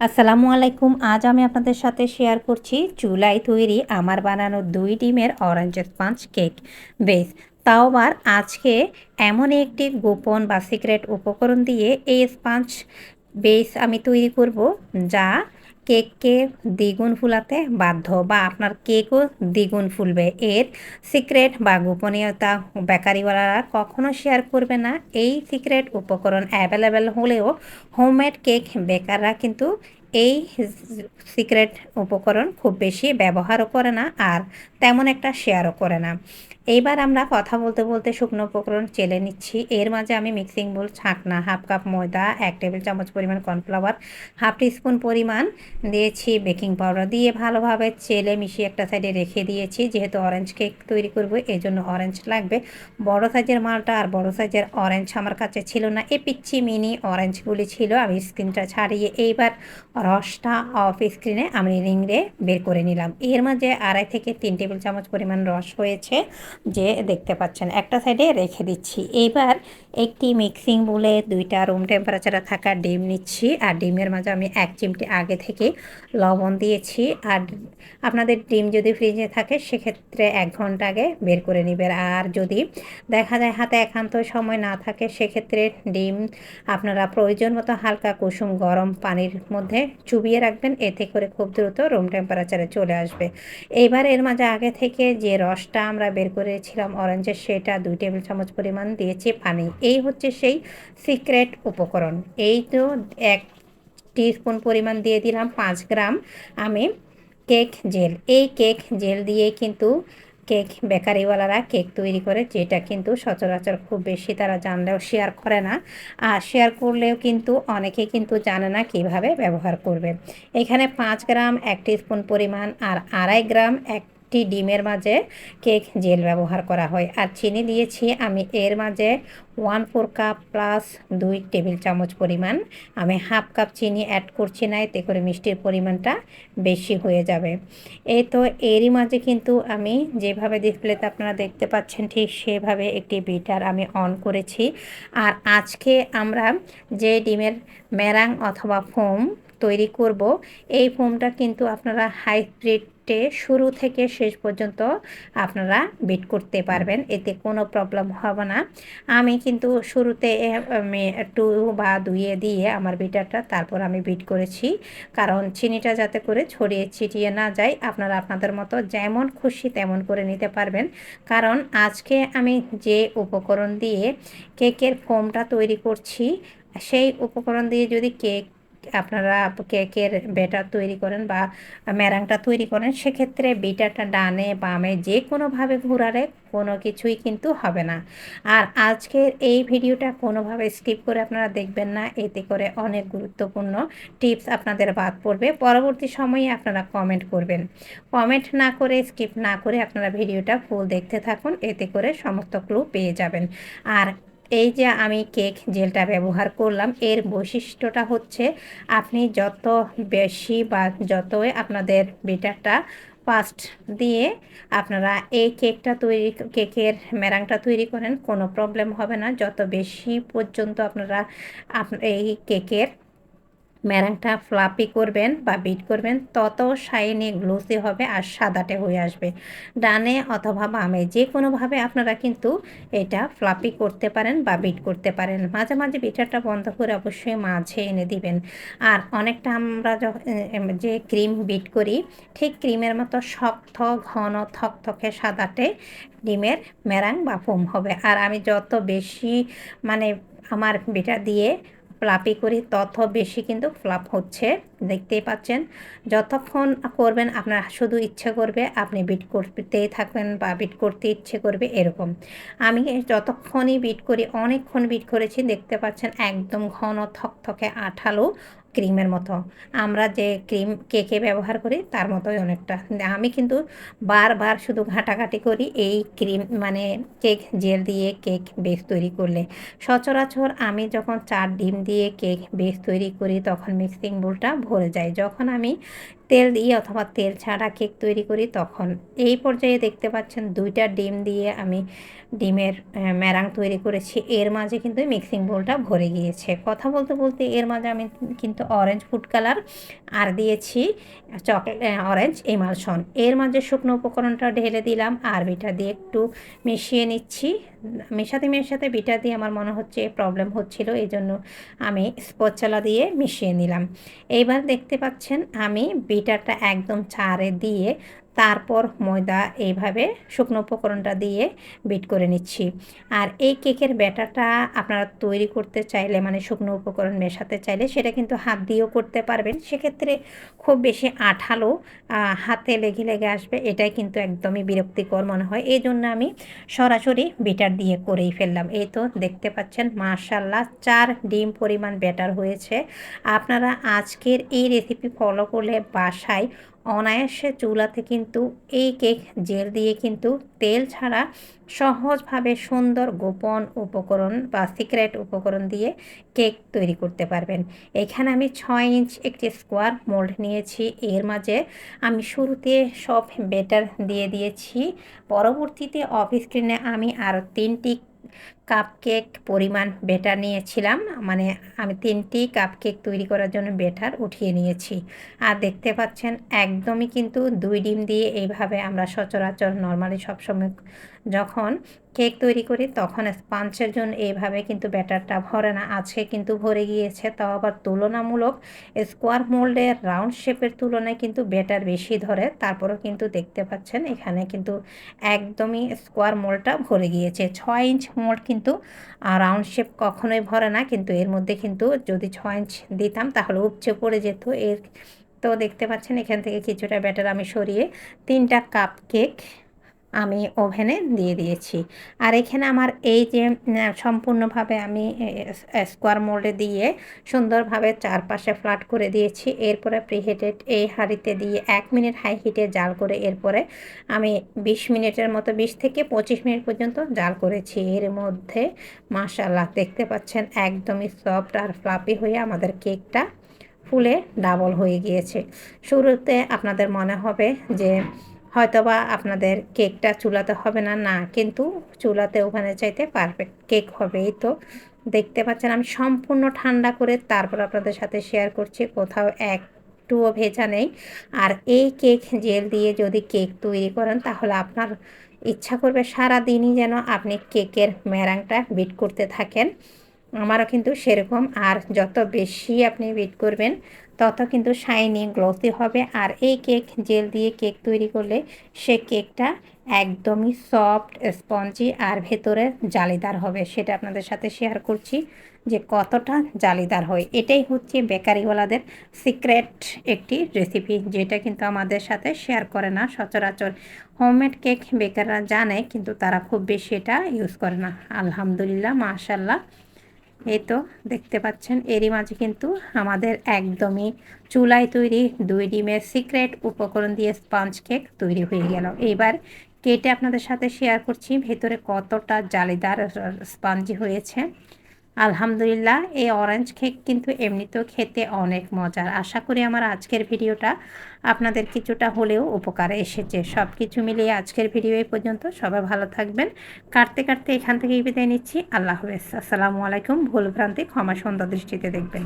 আসসালামু আলাইকুম। আজ আমি আপনাদের সাথে শেয়ার করছি চুলাই তৈরি আমার বানানো দুই ডিমের অরেঞ্জের স্পঞ্জ কেক বেশ, তাও আবার আজকে এমন একটি গোপন বা সিক্রেট উপকরণ দিয়ে এই স্পঞ্জ বেস আমি তৈরি করব, যা কেককে দ্বিগুণ ফুলাতে বাধ্য বা আপনার কেকও দ্বিগুণ ফুলবে। এর সিক্রেট বা গোপনীয়তা বেকারিওয়ালারা কখনো শেয়ার করবে না। এই সিক্রেট উপকরণ অ্যাভেলেবেল হলেও হোমমেড কেক বেকাররা কিন্তু এই সিক্রেট উপকরণ খুব বেশি ব্যবহারও করে না আর তেমন একটা শেয়ারও করে না। এইবার আমরা কথা বলতে বলতে শুকনো উপকরণ চেলে নিচ্ছি। এর মাঝে আমি মিক্সিং বোল ছাঁকনা হাফ কাপ ময়দা, এক টেবিল চামচ পরিমাণ কর্নফ্লাওয়ার হাফ টিস্পুন পরিমাণ দিয়েছি বেকিং পাউডার দিয়ে ভালোভাবে চেলে মিশিয়ে একটা সাইডে রেখে দিয়েছি। যেহেতু অরেঞ্জ কেক তৈরি করব এই জন্য অরেঞ্জ লাগবে। বড় সাইজের মালটা আর বড় সাইজের অরেঞ্জ আমার কাছে ছিল না। এই পিচ্ছি মিনি অরেঞ্জগুলি ছিল, আমি স্ক্রিনটা ছাড়িয়ে এইবার রসটা অফ স্ক্রিনে আমি রিংরে বের করে নিলাম। এর মাঝে আড়াই থেকে তিন টেবিল চামচ পরিমাণ রস হয়েছে। যে দেখতে পাচ্ছেন, একটা সাইডে রেখে দিচ্ছি। এইবার একটি মিক্সিং বলে দুইটা রুম টেম্পারেচারে থাকা ডিম নিচ্ছি, আর ডিমের মাঝে আমি এক চিমটি আগে থেকে লবণ দিয়েছি। আর আপনাদের ডিম যদি ফ্রিজে থাকে, সেক্ষেত্রে এক ঘণ্টা আগে বের করে নেবেন। আর যদি দেখা যায় হাতে একান্ত সময় না থাকে, সেক্ষেত্রে ডিম আপনারা প্রয়োজন মতো হালকা কুসুম গরম পানির মধ্যে চুবিয়ে রাখবেন। এতে করে খুব দ্রুত রুম টেম্পারেচারে চলে আসবে। এইবার এর মাঝে আগে থেকে যে রসটা আমরা বের করেছিলাম অরেঞ্জের সেটা দুই টেবিল চামচ পরিমাণ দিয়েছি পানি। এই হচ্ছে সেই সিক্রেট উপকরণ। এই তো এক টিস্পুন পরিমাণ দিয়ে দিলাম পাঁচ গ্রাম আমি কেক জেল এই কেক জেল দিয়ে কিন্তু কেক বেকারিওয়ালারা কেক তৈরি করে, যেটা কিন্তু সচরাচর খুব বেশি তারা জানলেও শেয়ার করে না। আর শেয়ার করলেও কিন্তু অনেকে কিন্তু জানে না কীভাবে ব্যবহার করবে। এখানে পাঁচ গ্রাম, এক স্পুন পরিমাণ আর আড়াই গ্রাম, এক একটি ডিমের মাঝে কেক জেল ব্যবহার করা হয়। আর চিনি দিয়েছি আমি এর মাঝে ওয়ান ফোর কাপ প্লাস দুই টেবিল চামচ পরিমাণ। আমি হাফ কাপ চিনি অ্যাড করছি না, এতে করে মিষ্টির পরিমাণটা বেশি হয়ে যাবে। এই তো এরই মাঝে কিন্তু আমি যেভাবে ডিসপ্লেতে আপনারা দেখতে পাচ্ছেন ঠিক সেভাবে একটি বিটার আমি অন করেছি। আর আজকে আমরা যে ডিমের ম্যারাং অথবা ফোম তৈরি করব। এই ফোমটা কিন্তু আপনারা হাইব্রিড শুরু থেকে শেষ পর্যন্ত আপনারা বিট করতে পারবেন, এতে কোনো প্রবলেম হবে না। আমি কিন্তু শুরুতে টু বা দুইয়ে দিয়ে আমার বিটারটা তারপর আমি বিট করেছি, কারণ চিনিটা যাতে করে ছড়িয়ে ছিটিয়ে না যায়, আপনারা আপনাদের মতো যেমন খুশি তেমন করে নিতে পারবেন। কারণ আজকে আমি যে উপকরণ দিয়ে কেকের ফোমটা তৈরি করছি, সেই উপকরণ দিয়ে যদি কেক আপনারা কেকের ব্যাটার তৈরি করেন বা ম্যারাংটা তৈরি করেন, সেক্ষেত্রে বিটারটা ডানে, বামে যে কোনোভাবে ঘুরালে কোনো কিছুই কিন্তু হবে না। আর আজকের এই ভিডিওটা কোনোভাবে স্কিপ করে আপনারা দেখবেন না, এতে করে অনেক গুরুত্বপূর্ণ টিপস আপনাদের বাদ পড়বে। পরবর্তী সময়ে আপনারা কমেন্ট করবেন। কমেন্ট না করে, স্কিপ না করে আপনারা ভিডিওটা ফুল দেখতে থাকুন, এতে করে সমস্ত ক্লু পেয়ে যাবেন। আর এই যে আমি কেক জেলটা ব্যবহার করলাম, এর বৈশিষ্ট্যটা হচ্ছে আপনি যত বেশি বা যতই আপনাদের বেটারটা পাস্ট দিয়ে আপনারা এই কেকটা তৈরি, কেকের ম্যারাংটা তৈরি করেন, কোনো প্রবলেম হবে না। যত বেশি পর্যন্ত আপনারা এই কেকের ম্যারাংটা ফ্লাপি করবেন বা বিট করবেন, তত শাইনি গ্লোসি হবে আর সাদাটে হয়ে আসবে। ডানে অথবা বামে যে কোনোভাবে আপনারা কিন্তু এটা ফ্লাপি করতে পারেন বা বিট করতে পারেন। মাঝে মাঝে বিটারটা বন্ধ করে অবশ্যই মাঝে এনে দিবেন। আর অনেকটা আমরা যে ক্রিম বিট করি, ঠিক ক্রিমের মতো শক্ত, ঘন, থকথকে সাদাটে ডিমের ম্যারাং বা ফোম হবে। আর আমি যত বেশি মানে আমার বেটা দিয়ে ফ্লাপি করি, তত বেশি কিন্তু ফ্লাপ হচ্ছে। দেখতেই পাচ্ছেন, যতক্ষণ করবেন আপনার শুধু ইচ্ছে করবে আপনি বিট করতেই থাকবেন বা বিট করতে ইচ্ছে করবে এরকম। আমি যতক্ষণই বিট করি, অনেকক্ষণ বিট করেছি, দেখতে পাচ্ছেন একদম ঘন থকথকে আঠালো। ক্রিমের মতো। আমরা যে ক্রিম কেকে ব্যবহার করি তার মতোই অনেকটা। আমি কিন্তু বারবার শুধু ঘাটাঘাটি করি এই ক্রিম মানে কেক জেল দিয়ে কেক বেস তৈরি করলে। সচরাচর আমি যখন চার ডিম দিয়ে কেক বেস তৈরি করি তখন মিক্সিং বোলটা ভরে যায়। যখন আমি তেল দিয়ে অথবা তেল ছাড়া কেক তৈরি করি তখন। এই পর্যায়ে দেখতে পাচ্ছেন দুইটা ডিম দিয়ে আমি ডিমের ম্যারাং তৈরি করেছি। এর মাঝে কিন্তু মিক্সিং বোলটা ভরে গিয়েছে। কথা বলতে বলতে এর মাঝে আমি কিন্তু অরেঞ্জ ফুড কালার আর দিয়েছি চকলেট অরেঞ্জ এমালসন এর মাঝে শুকনো উপকরণটা ঢেলে দিলাম আর বিটা দিয়ে একটু মিশিয়ে নিচ্ছি। মেশাতে মেশাতে বিটা দিয়ে আমার মনে হচ্ছে প্রবলেম হচ্ছিল এই জন্য আমি স্পচালা দিয়ে মিশিয়ে নিলাম। এইবার দেখতে পাচ্ছেন আমি বিটারটা একদম চারে দিয়ে তারপর ময়দা এইভাবে শুকনো উপকরণটা দিয়ে বিট করে নিচ্ছি। আর এই কেকের ব্যাটারটা আপনারা তৈরি করতে চাইলে মানে শুকনো উপকরণ মেশাতে চাইলে, সেটা কিন্তু হাত দিয়েও করতে পারবেন। সেক্ষেত্রে খুব বেশি আঠালো হাতে লেগে লেগে আসবে, এটাই কিন্তু একদমই বিরক্তিকর মনে হয়। এই জন্য আমি সরাসরি বিটার দিয়ে করেই ফেললাম। এই তো দেখতে পাচ্ছেন মাশাল্লাহ চার ডিম পরিমাণ ব্যাটার হয়েছে। আপনারা আজকের এই রেসিপি ফলো করলে বাসায় অনায়াসে চুলাতে কিন্তু এই কেক জেল দিয়ে কিন্তু তেল ছাড়া সহজভাবে সুন্দর গোপন উপকরণ বা সিক্রেট উপকরণ দিয়ে কেক তৈরি করতে পারবেন। এখানে আমি ছয় ইঞ্চ একটি স্কোয়ার মোল্ড নিয়েছি। এর মাঝে আমি শুরুতে সব বেটার দিয়ে দিয়েছি। পরবর্তীতে অফ স্ক্রিনে আমি আরও তিনটি কাপকেক পরিমাণ বেটার নিয়েছিলাম। মানে আমি তিনটি কাপকেক তৈরি করার জন্য বেটার উঠিয়ে নিয়েছি। আর দেখতে পাচ্ছেন, একদমই কিন্তু দুই ডিম দিয়ে এইভাবে আমরা সচরাচর নর্মালি সবসময় যখন কেক তৈরি করি, তখন স্পাঞ্চের জন্য এইভাবে কিন্তু ব্যাটারটা ভরে না। আজকে কিন্তু ভরে গিয়েছে, তাও আবার তুলনামূলক স্কোয়ার মোল্ডের রাউন্ড শেপের তুলনায় কিন্তু ব্যাটার বেশি ধরে। তারপরেও কিন্তু দেখতে পাচ্ছেন, এখানে কিন্তু একদমই স্কোয়ার মোল্ডটা ভরে গিয়েছে। ছয় ইঞ্চ মোল্ড কিন্তু রাউন্ড শেপ কখনোই ভরে না, কিন্তু এর মধ্যে কিন্তু যদি ছ ইঞ্চ দিতাম, তাহলে উপচে পড়ে যেত। এর তো দেখতে পাচ্ছেন, এখান থেকে কিছুটা ব্যাটার আমি সরিয়ে তিনটা কাপ কেক আমি ওভেনে দিয়ে দিয়েছি। আর এখানে আমার এই যে সম্পূর্ণভাবে আমি স্কোয়ার মোল্ডে দিয়ে সুন্দরভাবে চারপাশে ফ্ল্যাট করে দিয়েছি। এরপরে প্রিহিটেড এই হাঁড়িতে দিয়ে এক মিনিট হাই হিটে জাল করে এরপরে আমি ২০ মিনিটের মতো ২০ থেকে পঁচিশ মিনিট পর্যন্ত জাল করেছি। এর মধ্যে মাশাল্লাহ দেখতে পাচ্ছেন একদমই সফট আর ফ্লাপি হয়ে আমাদের কেকটা ফুলে ডাবল হয়ে গিয়েছে। শুরুতে আপনাদের মনে হবে যে হয়তোবা আপনাদের কেকটা চুলাতে হবে না না, কিন্তু চুলাতে ওখানে চাইতে পারফেক্ট কেক হবেই তো। দেখতে পাচ্ছেন আমি সম্পূর্ণ ঠান্ডা করে তারপর আপনাদের সাথে শেয়ার করছি, কোথাও এক একটুও ভেজা নেই। আর এই কেক জেল দিয়ে যদি কেক তৈরি করেন, তাহলে আপনার ইচ্ছা করবে সারা দিনই যেন আপনি কেকের ম্যারাংটা বিট করতে থাকেন। আমারও কিন্তু সেরকম, আর যত বেশি আপনি বিট করবেন, তত কিন্তু শাইনি গ্লসি হবে। আর এই কেক জেল দিয়ে কেক তৈরি করলে সে কেকটা একদমই সফট স্পঞ্জি আর ভেতরে জালিদার হবে। সেটা আপনাদের সাথে শেয়ার করছি যে কতটা জালিদার হয়। এটাই হচ্ছে বেকারিওয়ালাদের সিক্রেট একটি রেসিপি যেটা কিন্তু আমাদের সাথে শেয়ার করে না। সচরাচর হোমমেড কেক বেকাররা জানে, কিন্তু তারা খুব বেশি এটা ইউজ করে না। আলহামদুলিল্লাহ মাশাল্লাহ এই তো দেখতে পাচ্ছেন, এরই মাঝে কিন্তু আমাদের একদমই চুলায় তৈরি দুই ডিমের সিক্রেট উপকরণ দিয়ে স্পঞ্জ কেক তৈরি হয়ে গেল। এবার কেটে আপনাদের সাথে শেয়ার করছি, ভেতরে কতটা জালিদার স্পঞ্জি হয়েছে। আলহামদুলিল্লাহ, এই অরেঞ্জ কেক কিন্তু এমনিতেও খেতে অনেক মজার। আশা করি আমার আজকের ভিডিওটা আপনাদের কিছুটা হলেও উপকারে এসেছে। সব কিছু মিলিয়ে আজকের ভিডিও এই পর্যন্ত। সবাই ভালো থাকবেন। কাটতে কাটতে এখান থেকেই বিদায় নিচ্ছি। আল্লাহ হাফেজ। আসসালামু আলাইকুম। ভুল ভ্রান্তি, ক্ষমা সন্ধ্যা দৃষ্টিতে দেখবেন।